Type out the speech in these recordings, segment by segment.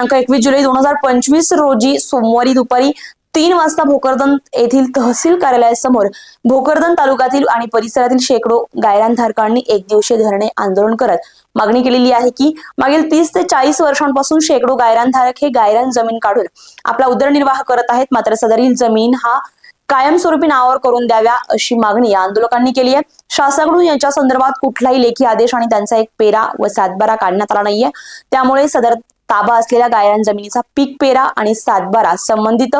दिनांक एकवीस जुलै दोन हजार पंचवीस रोजी सोमवारी दुपारी तीन वाजता भोकरदन येथील तहसील कार्यालयासमोर भोकरदन तालुक्यातील आणि परिसरातील शेकडो गायरानधारकांनी एक दिवसीय धरणे आंदोलन करत मागणी केलेली आहे की मागील तीस ते चाळीस वर्षांपासून शेकडो गायरानधारक हे गायरान जमीन काढून आपला उदरनिर्वाह करत आहेत. मात्र सदरील जमीन हा कायमस्वरूपी नावावर करून द्याव्या अशी मागणी या आंदोलकांनी केली आहे. शासनाकडून यांच्या संदर्भात कुठलाही लेखी आदेश आणि त्यांचा एक पेरा व सातबारा काढण्यात आला नाहीये. त्यामुळे सदर ताबा असलेल्या गायरान जमिनीचा पीक पेरा आणि सातबारा संबंधित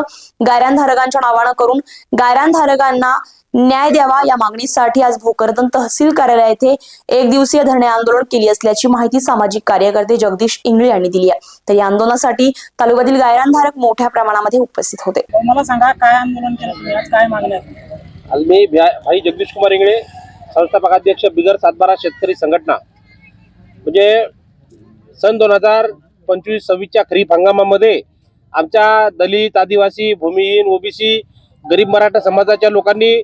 गायरानधारकांच्या नावानं करून गायरानधारकांना न्याय द्यावा या मागणीसाठी आज भोकरदन तहसील कार्यालय येथे एक दिवसीय धरणे आंदोलन केली असल्याची माहिती सामाजिक कार्यकर्ते जगदीश इंगळे यांनी दिली आहे. तर या आंदोलनासाठी तालुक्यातील गायरानधारक मोठ्या प्रमाणामध्ये उपस्थित होते. मला सांगा काय आंदोलन केलं काय मागण्या मी भाई जगदीश कुमार इंगळे संस्थापक अध्यक्ष बिगर सातबारा शेतकरी संघटना. म्हणजे सन दोन हजार पंचवीस सव्वीसच्या खरीप हंगामामध्ये आमच्या दलित आदिवासी भूमिहीन ओबीसी गरीब मराठा समाजाच्या लोकांनी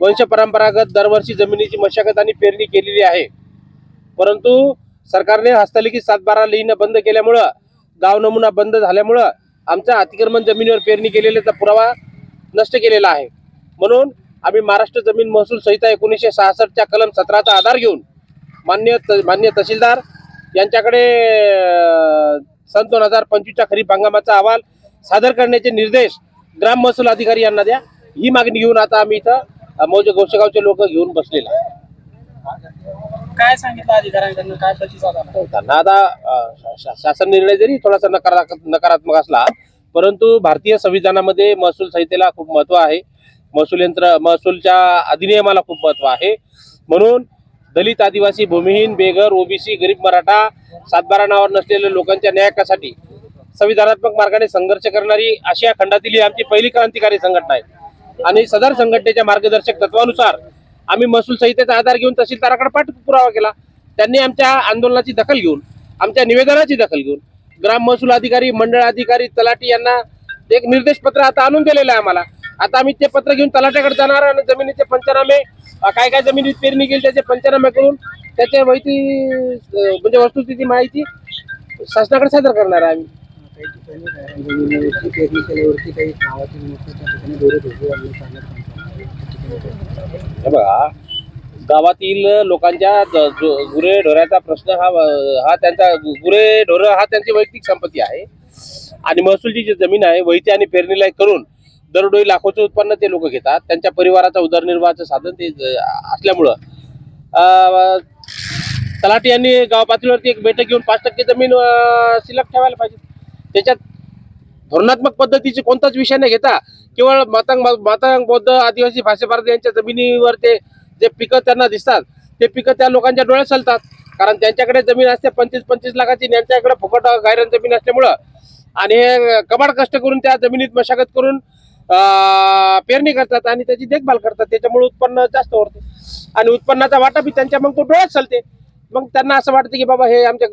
वंश परंपरागत दरवर्षी जमिनीची मशागत आणि पेरणी केलेली आहे. परंतु सरकारने हस्तलिखित सातबारा लिहिणं बंद केल्यामुळं गाव नमुना बंद झाल्यामुळं आमचा अतिक्रमण जमिनीवर पेरणी केलेल्याचा पुरावा नष्ट केलेला आहे. म्हणून आम्ही महाराष्ट्र जमीन महसूल संहिता एकोणीसशे सहासष्टच्या कलम सतराचा आधार घेऊन मान्य त मान्य तहसीलदार यांच्याकडे सन दोन हजार पंचवीसच्या खरीप हंगामाचा अहवाल सादर करण्याचे निर्देश ग्राम महसूल अधिकारी यांना द्या. ही मागणी घेऊन आता आम्ही इथं मौजे गोसेगावचे लोक घेऊन बसलेले. काय सांगितलं अधिकाऱ्यांकडनं? काय प्रतिसाद त्यांना आता शासन निर्णय जरी थोडासा नकारा नकारात्मक असला परंतु भारतीय संविधानामध्ये महसूल संहितेला खूप महत्त्व आहे. महसूल यंत्र महसूलच्या अधिनियमाला खूप महत्त्व आहे. म्हणून दलित आदिवासी भूमिहीन बेघर ओबीसी गरीब मराठा सातबारा नावावर नसलेल्या लोकांच्या न्यायासाठी संविधानात्मक मार्गाने संघर्ष करणारी आशिया खंडातील ही आमची पहिली क्रांतिकारी संघटना आहे. आणि सदर संघटनेच्या मार्गदर्शक तत्वानुसार आम्ही महसूल संहितेचा आधार घेऊन तहसीलदाराकडे पाठपुरावा केला. त्यांनी आमच्या आंदोलनाची दखल घेऊन आमच्या निवेदनाची दखल घेऊन ग्राम महसूल अधिकारी मंडळ अधिकारी तलाठी यांना एक निर्देशपत्र आता आणून दिलेलं आहे आम्हाला. आता आम्ही ते पत्र घेऊन तलाट्याकडे जाणार आणि जमिनीचे पंचनामे काय काय जमिनीत पेरणी केली त्याचे पंचनामे करून त्याचे माहिती म्हणजे वस्तुस्थिती माहिती शासनाकडे सादर करणार आहे आम्ही. बघा गावातील लोकांच्या गुरे ढोऱ्याचा प्रश्न हा हा त्यांचा गुरे ढोरं हा त्यांची वैयक्तिक संपत्ती आहे. आणि महसूलची जी जमीन आहे वैती आणि पेरणीला करून दरडोई लाखोचं उत्पन्न ते लोक घेतात. त्यांच्या परिवाराचा उदरनिर्वाहाचं साधन ते असल्यामुळं. तलाठी यांनी गाव पातळीवरती एक बैठक घेऊन पाच टक्के जमीन शिल्लक ठेवायला पाहिजे. त्याच्यात धोरणात्मक पद्धतीचे कोणताच विषय न घेता केवळ मातांग मातांग बौद्ध आदिवासी भाषे यांच्या जमिनीवर ते जे पिकं त्यांना दिसतात ते पिकं त्या लोकांच्या डोळ्यात चालतात कारण त्यांच्याकडे जमीन असते पंचवीस पंचवीस लाखाची आणि यांच्याकडे फुकट गायरन जमीन असल्यामुळं. आणि हे कबाड कष्ट करून त्या जमिनीत मशागत करून पेरणी करतात आणि त्याची देखभाल करतात त्याच्यामुळे उत्पन्न जास्त होते आणि उत्पन्नाचा वाटा बी त्यांच्या मग तो डोळ्यात चालते. मग त्यांना असं वाटतं की बाबा हे आमच्या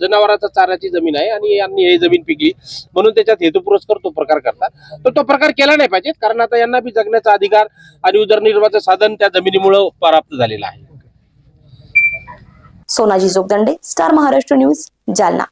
जनावरांचा चाराची जमीन आहे आणि यांनी हे जमीन पिकली. म्हणून त्याच्यात हेतुपुरस्कर तो प्रकार करतात. तर तो प्रकार केला नाही पाहिजे कारण आता यांना बी जगण्याचा अधिकार आणि उदरनिर्वाहाचं साधन त्या जमिनीमुळं प्राप्त झालेलं आहे. Sonaji Jogdande star Maharashtra news Jalna.